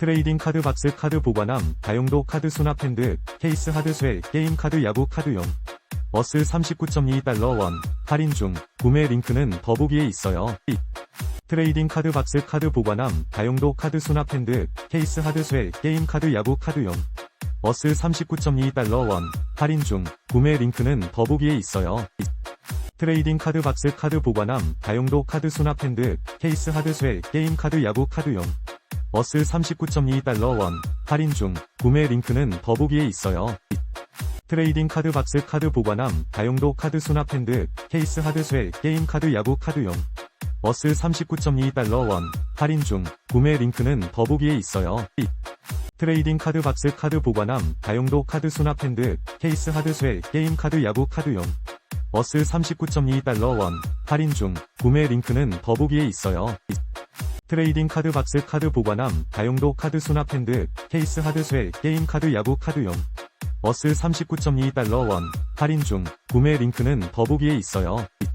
트레이딩 카드 박스 카드 보관함, 다용도 카드 수납 핸드, 케이스 하드 쉘, 게임 카드 야구 카드용. 어스 39.2달러 원, 할인 중, 구매 링크는 더보기에 있어요. 이. 트레이딩 카드 박스 카드 보관함, 다용도 카드 수납 핸드, 케이스 하드 쉘, 게임 카드 야구 카드용. 어스 39.2달러 원, 할인 중, 구매 링크는 더보기에 있어요. 이. 트레이딩 카드 박스 카드 보관함, 다용도 카드 수납 핸드, 케이스 하드 쉘, 게임 카드 야구 카드용. 어스 39.2달러 원, 할인 중, 구매 링크는 더보기에 있어요. 이. 트레이딩 카드 박스 카드 보관함, 다용도 카드 수납 핸드, 케이스 하드 쉘, 게임 카드 야구 카드용. 어스 39.2달러 원, 할인 중, 구매 링크는 더보기에 있어요. 이. 트레이딩 카드 박스 카드 보관함, 다용도 카드 수납 핸드, 케이스 하드 쉘, 게임 카드 야구 카드용. 어스 39.2달러 원, 할인 중, 구매 링크는 더보기에 있어요. 이. 트레이딩 카드 박스 카드 보관함, 다용도 카드 수납 핸드, 케이스 하드 쉘, 게임 카드 야구 카드용. 어스 39.2달러 원, 할인 중, 구매 링크는 더보기에 있어요. 이.